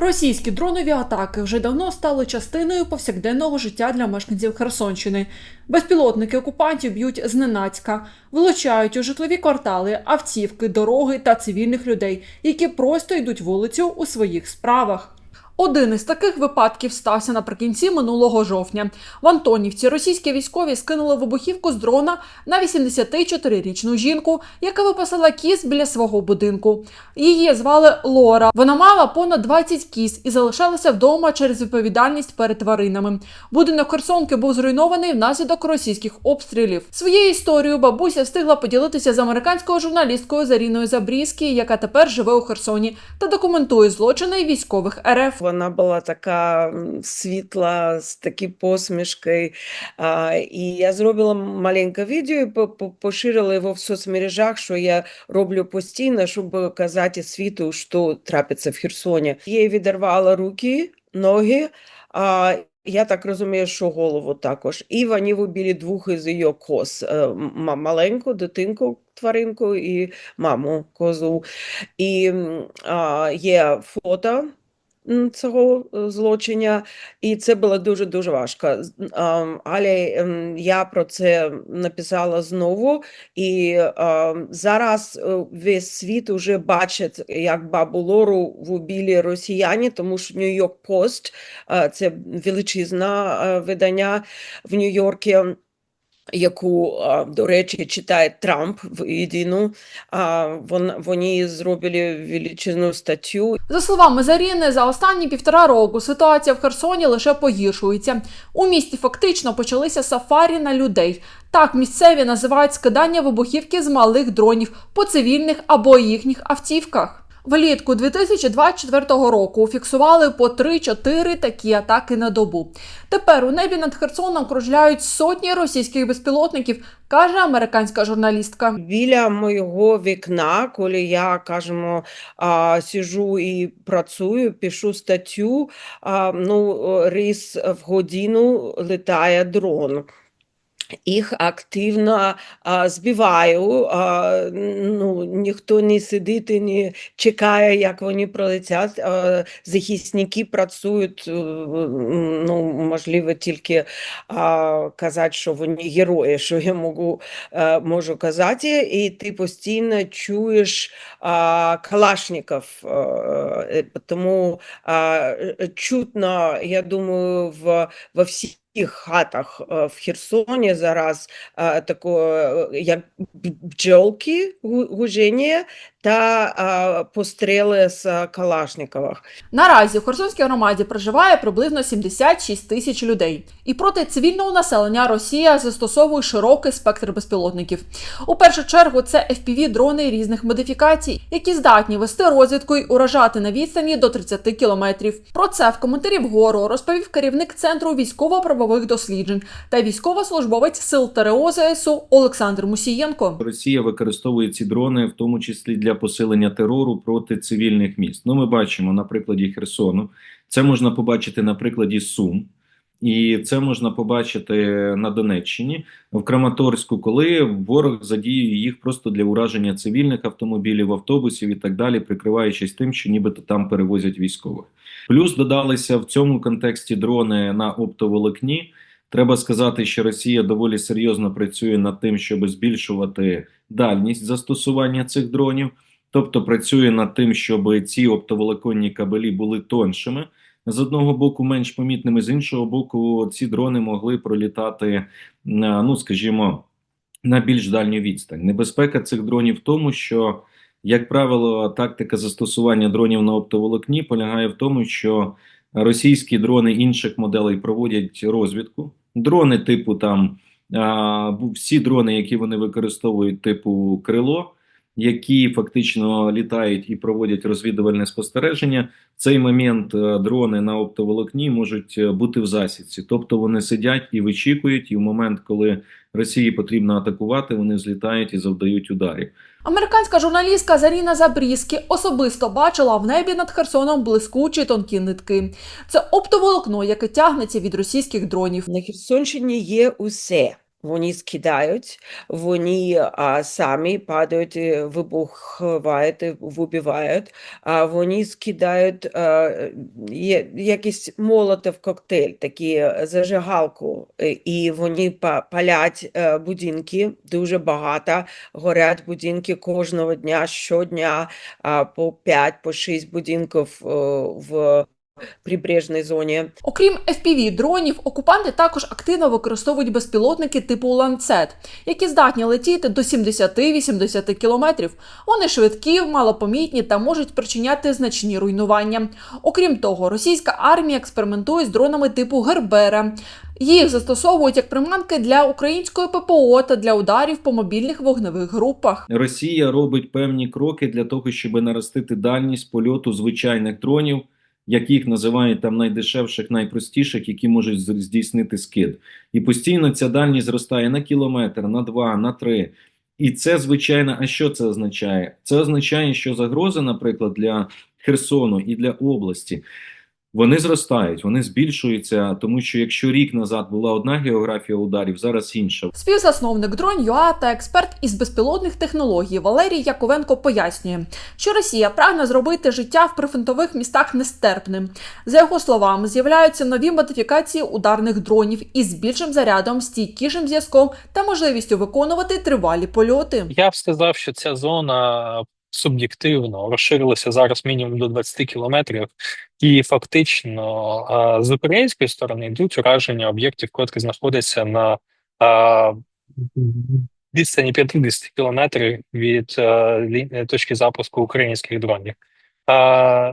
Російські дронові атаки вже давно стали частиною повсякденного життя для мешканців Херсонщини. Безпілотники окупантів б'ють зненацька, вилучають у житлові квартали, автівки, дороги та цивільних людей, які просто йдуть вулицю у своїх справах. Один із таких випадків стався наприкінці минулого жовтня. В Антонівці російські військові скинули вибухівку з дрона на 84-річну жінку, яка випасала кіз біля свого будинку. Її звали Лора. Вона мала понад 20 кіз і залишалася вдома через відповідальність перед тваринами. Будинок Херсонки був зруйнований внаслідок російських обстрілів. Своєю історією бабуся встигла поділитися з американською журналісткою Заріною Забрізкі, яка тепер живе у Херсоні та документує злочини військових РФ. Вона була така світла, з такою посмішкою. І я зробила маленьке відео і по- по- поширила його в соцмережах, що я роблю постійно, щоб казати світу, що трапиться в Херсоні. Їй відірвало руки, ноги. Я так розумію, що голову також. І вони вибили двох із її коз. Е, маленьку дитинку, тваринку і маму козу. І а, є фото цього е, злочиня, і це було дуже-дуже важко. З- Але ем, я про це написала знову, і зараз е, весь світ уже бачить, як бабу Лору вбили росіяни, тому що Нью-Йорк Пост, е, це величезне видання в Нью-Йорку, яку, до речі, читає Трамп в єдину, а, вон- вони зробили величезну статтю, За словами Заріни, за останні півтора року ситуація в Херсоні лише погіршується. У місті фактично почалися сафарі на людей. Так місцеві називають скидання вибухівки з малих дронів по цивільних або їхніх автівках. Влітку 2024 року фіксували по 3-4 такі атаки на добу. Тепер у небі над Херсоном кружляють сотні російських безпілотників, каже американська журналістка. Біля моєго вікна, коли я, кажемо, а, сижу і працюю, пишу статтю, ну, різ в годину літає дрон. Їх активно а, збиваю, а, ну, ніхто не сидить і не чекає, як вони пролетять. А, захисники працюють, е, ну, можливо, тільки а, казати, що вони герої, що я можу, е, можу казати, і ти постійно чуєш а, калашників, е, е, тому а, чутно, я думаю, в, во всіх хатах е, в Херсоні зараз е, тако, е, як бджолки гу- гуження та а, постріли з калашникових. Наразі в Херсонській громаді проживає приблизно 76 тисяч людей. І проти цивільного населення Росія застосовує широкий спектр безпілотників. У першу чергу це fpv дрони різних модифікацій, які здатні вести розвідку й уражати на відстані до 30 кілометрів. Про це в коментарі вгору розповів керівник центру військово-правових досліджень та військовослужбовець сил ТРО ЗСУ Олександр Мусієнко. Росія використовує ці дрони, в тому числі для посилення терору проти цивільних міст. Ну, ми бачимо на прикладі Херсону. Це можна побачити на прикладі Сум, і це можна побачити на Донеччині в Краматорську, коли ворог задіює їх просто для ураження цивільних автомобілів, автобусів і так далі, прикриваючись тим, що нібито там перевозять військових. Плюс додалися в цьому контексті дрони на оптоволокні. Треба сказати, що Росія доволі серйозно працює над тим, щоб збільшувати дальність застосування цих дронів, тобто працює над тим, щоб ці оптоволоконні кабелі були тоншими. З одного боку, менш помітними, з іншого боку, ці дрони могли пролітати ну скажімо, на більш дальню відстань. Небезпека цих дронів в тому, що, як правило, тактика застосування дронів на оптоволокні полягає в тому, що російські дрони інших моделей проводять розвідку. Дрони типу там всі дрони, які вони використовують, типу крило, які фактично літають і проводять розвідувальне спостереження. В цей момент е, дрони на оптоволокні можуть е, бути в засідці, тобто вони сидять і вичікують, і в момент, коли Росії потрібно атакувати, вони злітають і завдають ударів. Американська журналістка Заріна Забрізкі особисто бачила в небі над Херсоном блискучі тонкі нитки. Це оптоволокно, яке тягнеться від російських дронів. На Херсонщині є усе. Вони скидають, вони а, самі падають, і вибухають, і вибивають, а вони скидають а, є, якийсь молотов коктейль, такі зажигалку, е, і вони па- палять е, будинки, дуже багато, горять будинки кожного дня, щодня, а, по 5, по 6 будинків е, в прибережній зоні. Окрім fpv дронів, окупанти також активно використовують безпілотники типу ланцет, які здатні летіти до 70-80 кілометрів. Вони швидкі, малопомітні та можуть причиняти значні руйнування. Окрім того, російська армія експериментує з дронами типу Гербера. Їх застосовують як приманки для української ППО та для ударів по мобільних вогневих групах. Росія робить певні кроки для того, щоб наростити дальність польоту звичайних дронів, яких називають там найдешевших, найпростіших, які можуть здійснити скид. І постійно ця дальність зростає на кілометр, на два, на три. І це звичайно. А що це означає? Це означає, що загрози, наприклад, для Херсону і для області. Вони зростають, вони збільшуються, тому що якщо рік назад була одна географія ударів, зараз інша. Співзасновник дрон.ua та експерт із безпілотних технологій Валерій Яковенко пояснює, що Росія прагне зробити життя в прифронтових містах нестерпним. За його словами, з'являються нові модифікації ударних дронів із більшим зарядом, стійкішим зв'язком та можливістю виконувати тривалі польоти. Я б сказав, що ця зона суб'єктивно розширилася зараз мінімум до 20 кілометрів, і фактично з української сторони йдуть ураження об'єктів, котрі знаходяться на відстані 50 кілометрів від точки запуску українських дронів.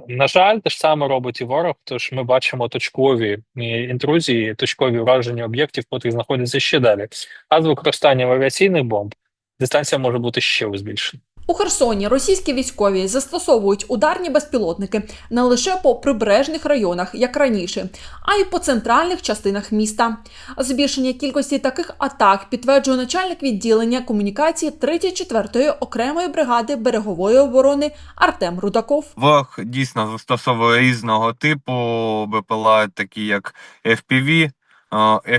На жаль, те ж саме робить і ворог, тож ми бачимо точкові е, інтрузії, точкові ураження об'єктів, котрі знаходяться ще далі. А з використанням авіаційних бомб дистанція може бути ще збільшена. У Херсоні російські військові застосовують ударні безпілотники не лише по прибережних районах, як раніше, а й по центральних частинах міста. Збільшення кількості таких атак підтверджує начальник відділення комунікації 34-ї окремої бригади берегової оборони Артем Рудаков. Ворог дійсно застосовує різного типу БПЛА, такі як FPV, е,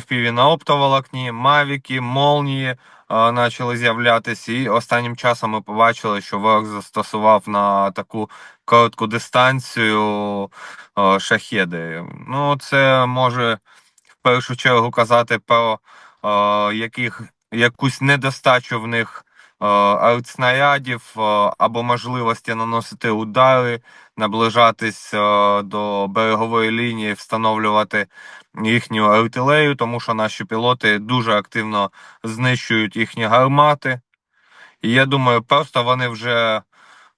FPV на оптоволокні, мавіки, молнії почали з'являтися. І останнім часом ми побачили, що ворог застосував на таку коротку дистанцію шахіди. шахеди. Ну, це може в першу чергу казати про е, яких, якусь недостачу в них е, снарядів е, або можливості наносити удари, наближатись е, до берегової лінії, встановлювати їхню артилерію, тому що наші пілоти дуже активно знищують їхні гармати. І я думаю, просто вони вже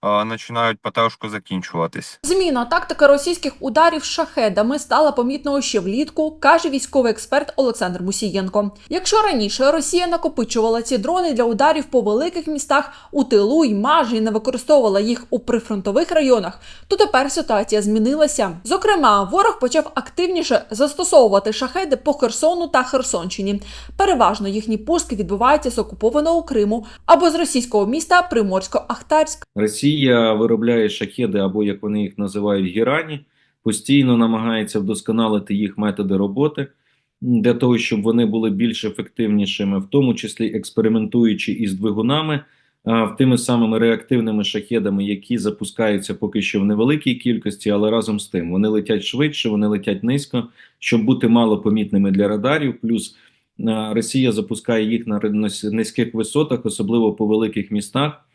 починають потрошку закінчуватись. Зміна тактики російських ударів шахедами стала помітною ще влітку, каже військовий експерт Олександр Мусієнко. Якщо раніше Росія накопичувала ці дрони для ударів по великих містах у тилу й майже не використовувала їх у прифронтових районах, то тепер ситуація змінилася. Зокрема, ворог почав активніше застосовувати шахеди по Херсону та Херсонщині. Переважно їхні пуски відбуваються з окупованого Криму або з російського міста Приморсько-Ахтарськ. Росія виробляє шахеди, або як вони їх називають, гірані, постійно намагається вдосконалити їх методи роботи для того, щоб вони були більш ефективнішими, в тому числі експериментуючи із двигунами, в тими самими реактивними шахедами, які запускаються поки що в невеликій кількості, але разом з тим вони летять швидше, вони летять низько, щоб бути малопомітними для радарів. Плюс Росія запускає їх на низьких висотах, особливо по великих містах.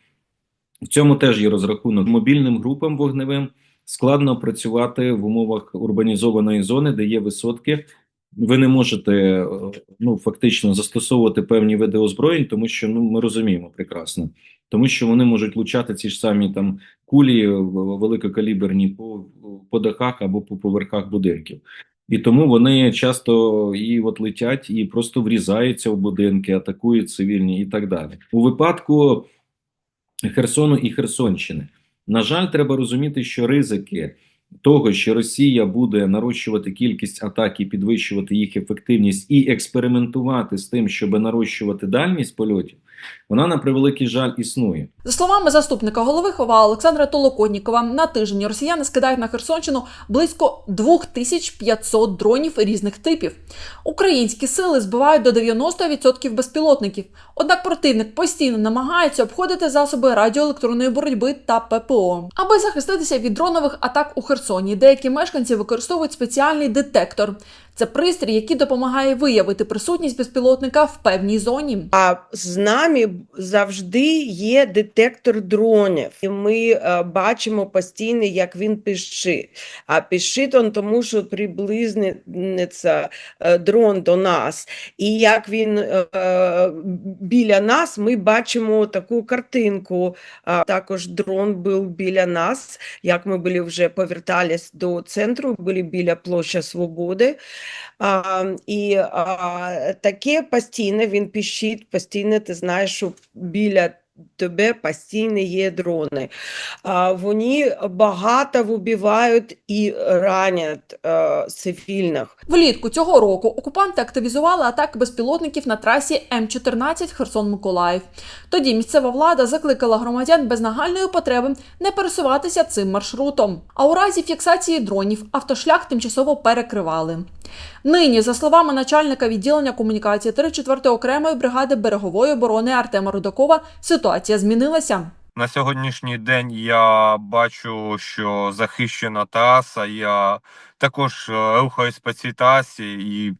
В цьому теж є розрахунок мобільним групам вогневим. Складно працювати в умовах урбанізованої зони, де є висотки. Ви не можете е, ну фактично застосовувати певні види озброєнь, тому що ну ми розуміємо прекрасно, тому що вони можуть влучати ці ж самі там кулі великокаліберні по, по дахах або по поверхах будинків. І тому вони часто і от летять, і просто врізаються в будинки, атакують цивільні і так далі. У випадку Херсону і Херсонщини. На жаль, треба розуміти, що ризики того, що Росія буде нарощувати кількість атак і підвищувати їх ефективність і експериментувати з тим, щоб нарощувати дальність польотів, вона на превеликий жаль існує. За словами заступника голови ХОВА Олександра Толоконнікова, на тиждень росіяни скидають на Херсонщину близько 2500 дронів різних типів. Українські сили збивають до 90% безпілотників. Однак противник постійно намагається обходити засоби радіоелектронної боротьби та ППО. Аби захиститися від дронових атак у Херсоні, деякі мешканці використовують спеціальний детектор. Це пристрій, який допомагає виявити присутність безпілотника в певній зоні. А з нами завжди є детектор дронів, і ми е, бачимо постійно, як він пищить. А пищить він тому, що приблизиться е, дрон до нас. І як він е, біля нас, ми бачимо таку картинку. Також дрон був біля нас, як ми були вже повертались до центру, були біля площі Свободи. А, і а, таке постійно він пищить, постійно ти знаєш, що біля тебе постійно є дрони. А, вони багато вбивають і ранять а, цивільних. Влітку цього року окупанти активізували атаки безпілотників на трасі М14 Херсон-Миколаїв. Тоді місцева влада закликала громадян без нагальної потреби не пересуватися цим маршрутом. А у разі фіксації дронів автошлях тимчасово перекривали. Нині, за словами начальника відділення комунікації 34-ї окремої бригади берегової оборони Артема Рудакова, ситуація змінилася. На сьогоднішній день я бачу, що захищена траса. Я також е, рухаюсь по цій трасі і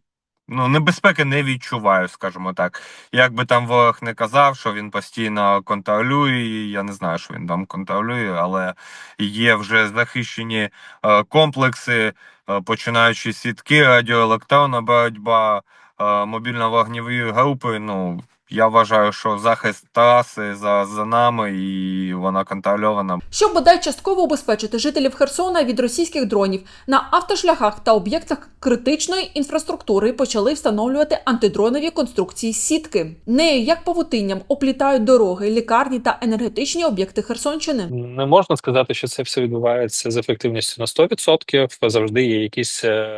ну, небезпеки не відчуваю, скажімо так. Як би там ворог не казав, що він постійно контролює, я не знаю, що він там контролює, але є вже захищені е, комплекси, е, починаючи сітки, радіоелектронна боротьба, е, мобільно-вогневі групи. Ну, я вважаю, що захист траси за, за нами і вона контрольована. Щоб бодай частково убезпечити жителів Херсона від російських дронів на автошляхах та об'єктах критичної інфраструктури почали встановлювати антидронові конструкції сітки. Нею як павутинням оплітають дороги, лікарні та енергетичні об'єкти Херсонщини. Не можна сказати, що це все відбувається з ефективністю на 100%. Завжди є якісь е,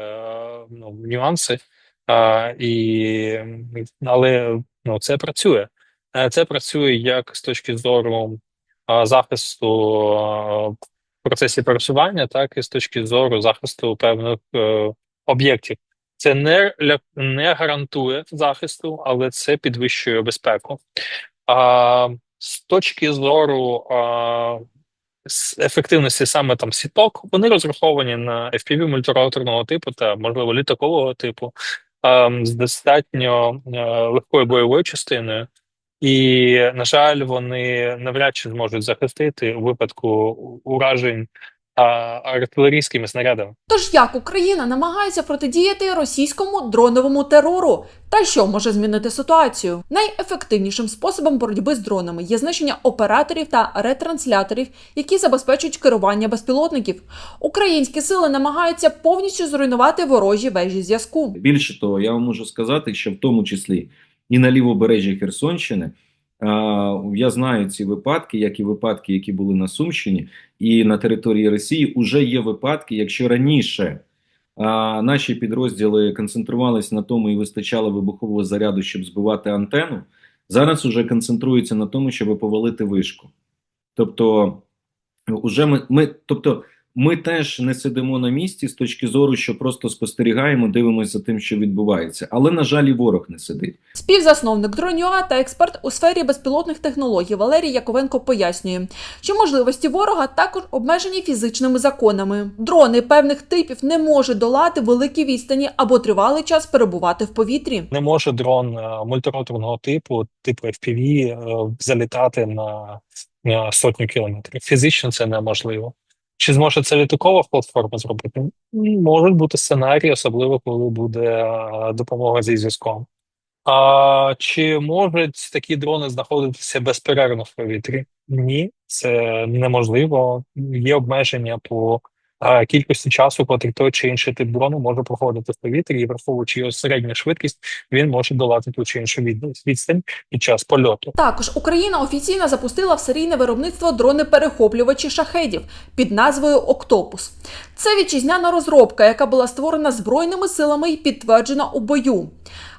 ну, нюанси. А, і, але ну, це працює. Е, Це працює як з точки зору а, захисту а, в процесі пересування, так і з точки зору захисту певних е, об'єктів. Це не, не гарантує захисту, але це підвищує безпеку. А, з точки зору а, ефективності саме там сіток, вони розраховані на FPV мультироторного типу та, можливо, літакового типу з достатньо е, легкою бойовою частиною. І, на жаль, вони навряд чи зможуть захистити у випадку уражень артилерійськими снарядами. Тож як Україна намагається протидіяти російському дроновому терору? Та що може змінити ситуацію? Найефективнішим способом боротьби з дронами є знищення операторів та ретрансляторів, які забезпечують керування безпілотників. Українські сили намагаються повністю зруйнувати ворожі вежі зв'язку. Більше того, я вам можу сказати, що в тому числі і на лівобережжі Херсонщини. Я знаю ці випадки, як і випадки, які були на Сумщині, і на території Росії вже є випадки, якщо раніше наші підрозділи концентрувалися на тому і вистачало вибухового заряду, щоб збивати антенну, зараз уже концентруються на тому, щоб повалити вишку. Тобто, уже ми, ми, тобто, ми теж не сидимо на місці з точки зору, що просто спостерігаємо, дивимося за тим, що відбувається. Але, на жаль, і ворог не сидить. Співзасновник Дронюа та експерт у сфері безпілотних технологій Валерій Яковенко пояснює, що можливості ворога також обмежені фізичними законами. Дрони певних типів не можуть долати великі відстані або тривалий час перебувати в повітрі. Не може дрон е, мультироторного типу, типу FPV, е, залітати на, на сотню кілометрів. Фізично це неможливо. Чи зможе це літакова платформа зробити? Можуть бути сценарії, особливо коли буде допомога зі зв'язком. А чи можуть такі дрони знаходитися безперервно в повітрі? Ні, це неможливо. Є обмеження по кількості часу, котрий той чи інший тип дрону може проходити в повітрі, і враховуючи його середню швидкість, він може долати ту чи іншу відстань під час польоту. Також Україна офіційно запустила в серійне виробництво дрони-перехоплювачі шахедів під назвою Октопус. Це вітчизняна розробка, яка була створена збройними силами і підтверджена у бою.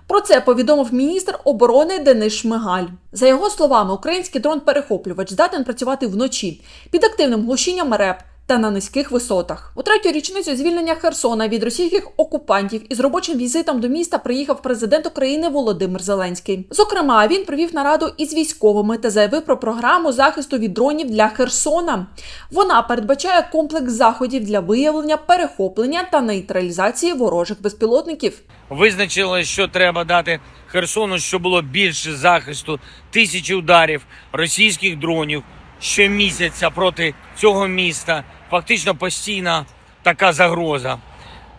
Про це повідомив міністр оборони Денис Шмигаль. За його словами, український дрон-перехоплювач здатен працювати вночі під активним глушінням РЕП та на низьких висотах. У третю річницю звільнення Херсона від російських окупантів із робочим візитом до міста приїхав президент України Володимир Зеленський. Зокрема, він провів нараду із військовими та заявив про програму захисту від дронів для Херсона. Вона передбачає комплекс заходів для виявлення, перехоплення та нейтралізації ворожих безпілотників. Визначили, що треба дати Херсону, щоб було більше захисту, тисячі ударів російських дронів щомісяця проти цього міста. Фактично постійна така загроза.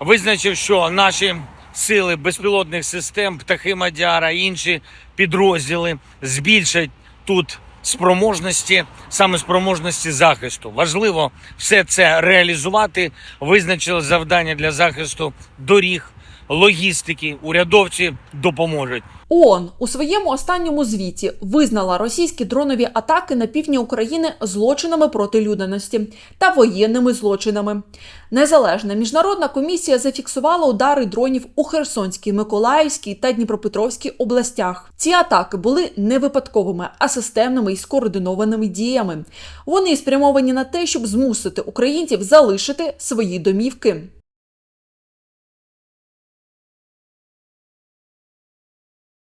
Визначив, що наші сили безпілотних систем, птахи Мадяра, інші підрозділи збільшать тут спроможності, саме спроможності захисту. Важливо все це реалізувати. Визначили завдання для захисту доріг, логістики. Урядовці допоможуть. ООН у своєму останньому звіті визнала російські дронові атаки на півдні України злочинами проти людяності та воєнними злочинами. Незалежна міжнародна комісія зафіксувала удари дронів у Херсонській, Миколаївській та Дніпропетровській областях. Ці атаки були не випадковими, а системними і скоординованими діями. Вони спрямовані на те, щоб змусити українців залишити свої домівки.